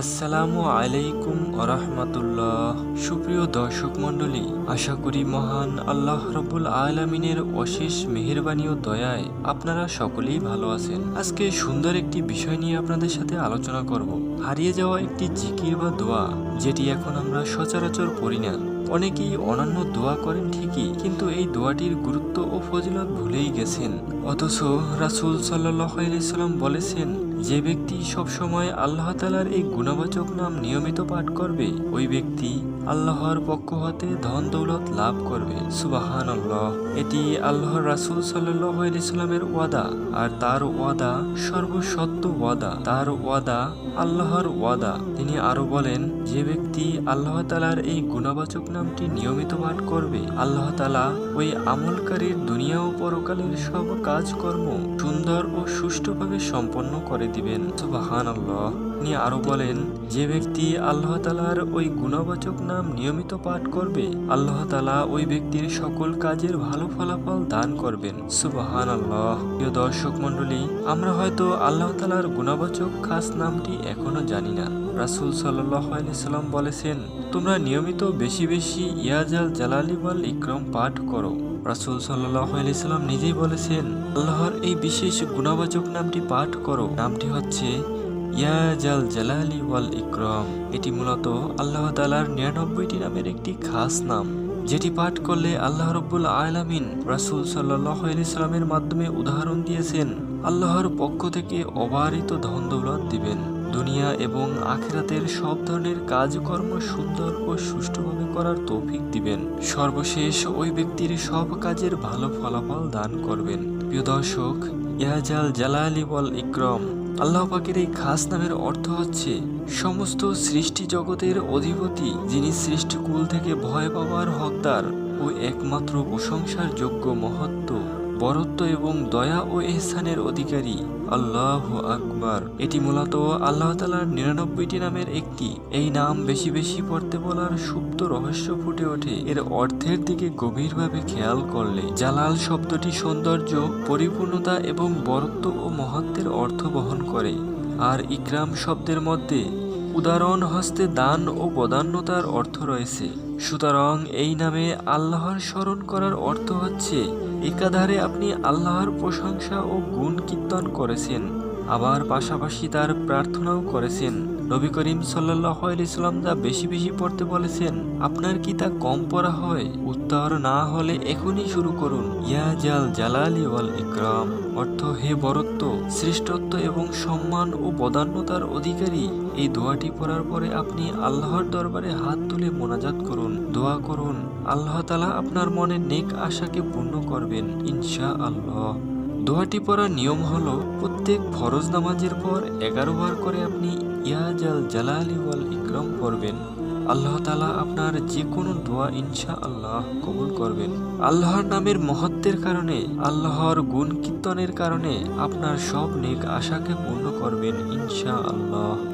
আসসালামু আলাইকুম আরহামাতুল্লাহ সুপ্রিয় দর্শক মণ্ডলী, আশা করি মহান আল্লাহ রব্বুল আলমিনের অশেষ মেহেরবানি ও দয়ায় আপনারা সকলেই ভালো আছেন। আজকে সুন্দর একটি বিষয় নিয়ে আপনাদের সাথে আলোচনা করব। হারিয়ে যাওয়া একটি জিকির বা দোয়া, যেটি এখন আমরা সচরাচর করি না। অনেকেই অনন্য দোয়া করেন ঠিকই, কিন্তু এই দোয়াটির গুরুত্ব ও ফজিলত ভুলেই গেছেন। অথচ রাসূল সাল্লাহ আলাইসাল্লাম বলেছেন যে ব্যক্তি সবসময় আল্লাহ তালার এই গুণবাচক নাম নিয়মিত পাঠ করবে, ওই ব্যক্তি আল্লাহর পক্ষ হতে ধন দৌলত লাভ করবে। সুবাহান আল্লাহ এটি আল্লাহর রাসুল সাল্লাহ ইসলামের ওয়াদা, আর তার ওয়াদা সর্বসত্য ওয়াদা। তার ওয়াদা আল্লাহর ওয়াদা। তিনি আরও বলেন যে ব্যক্তি আল্লাহ তালার এই গুণবাচক নামটি নিয়মিত পাঠ করবে, আল্লাহ তালা ওই আমলকারীর দুনিয়া ও পরকালের সব কাজকর্ম সুন্দর ও সুষ্ঠুভাবে সম্পন্ন করে দিবেন। সুবাহান আল্লাহ তিনি আরও বলেন, যে ব্যক্তি আল্লাহ তালার ওই গুণবাচক নাম নিয়মিত পাঠ করবে, আল্লাহ তালা ওই ব্যক্তির সকল কাজের ভালো ফলাফল দান করবেন। সুবাহান আল্লাহ প্রিয় দর্শক মন্ডলী আমরা হয়তো আল্লাহ তালার গুণবাচক খাস নামটি এখনও জানি না। রাসুল সাল্লাম বলেছেন, তোমরা নিয়মিত বেশি বেশি ইয়াজাল জালালি ইকরম পাঠ করো। রাসুল সাল্লাম নিজেই বলেছেন, আল্লাহর এই বিশেষ গুণবাচক নামটি পাঠ করো। নামটি হচ্ছে ইয়াজাল জালালি ওয়াল ইকরম। এটি মূলত আল্লাহ তালার নিরানব্বইটি নামের একটি খাস নাম, যেটি পাঠ করলে আল্লাহ রব্বুল আলামিন রাসুল সাল্লাহ সাল্লামের মাধ্যমে উদাহরণ দিয়েছেন, আল্লাহর পক্ষ থেকে অবারিত ধন দৌলত দিবেন। দুনিয়া এবং আখেরাতের সব ধরনের কাজকর্ম সুন্দর ও সুষ্ঠুভাবে করার তৌফিক দিবেন। সর্বশেষ ওই ব্যক্তির সব কাজের ভালো ফলাফল দান করবেন। প্রিয় দর্শক ইয়াজাল জালালি ওয়াল ইকরম আল্লাহ পাকের এই খাস নামের অর্থ হচ্ছে সমস্ত সৃষ্টি জগতের অধিপতি, যিনি সৃষ্টিকুল থেকে ভয় পাওয়ার হকদার ও একমাত্র প্রশংসার যোগ্য মহত্ব। বরত্ব এবং দয়া ও এহসানের অধিকারী, আল্লাহ আকবার। এটি মূলত আল্লাহ তালার নিরানব্বইটি নামের একটি। এই নাম বেশি বেশি পড়তে বলার সুপ্ত রহস্য ফুটে ওঠে। এর অর্থের দিকে গভীরভাবে খেয়াল করলে জালাল শব্দটি সৌন্দর্য, পরিপূর্ণতা এবং বরত্ব ও মহত্বের অর্থ বহন করে। আর ইকরাম শব্দের মধ্যে উদাহরণ হস্তে দান ও বদান্যতার অর্থ রয়েছে। সুতরাং এই নামে আল্লাহর স্মরণ করার অর্থ হচ্ছে একাধারে আপনি আল্লাহর প্রশংসা ও গুণ কীর্তন করেছেন আবার পাশাপাশি তার প্রার্থনাও করেছেন। নবী করিম সাল্লাহ ইসলাম যা বেশি বেশি পড়তে বলেছেন, আপনার কি তা কম পড়া হয়? উত্তর, না হলে এখনই শুরু করুন। ইয়া জাল জালালি ওয়াল ইকরাম। অর্থ, হে বরত্ব, শ্রেষ্ঠত্ব এবং সম্মান ও বদান্যতার অধিকারী। এই দোয়াটি পড়ার পরে আপনি আল্লাহর দরবারে হাত তুলে মোনাজাত করুন। দোয়া করুন, আল্লাহ তালা আপনার মনে নেক আশাকে পূর্ণ করবেন ইনশা আল্লাহ দোয়াটি পড়ার নিয়ম হলো প্রত্যেক ফরজ নামাজের পর এগারো বার করে আপনি ইয়াজাল জালালি ওয়াল ইকরম পড়বেন। আল্লাহ তালা আপনার যে কোনো দোয়া ইনশা আল্লাহ কবুল করবেন। আল্লাহর নামের মহত্বের কারণে, আল্লাহর গুণ কীর্তনের কারণে আপনার সব নেক আশাকে পূর্ণ করবেন ইনশা আল্লাহ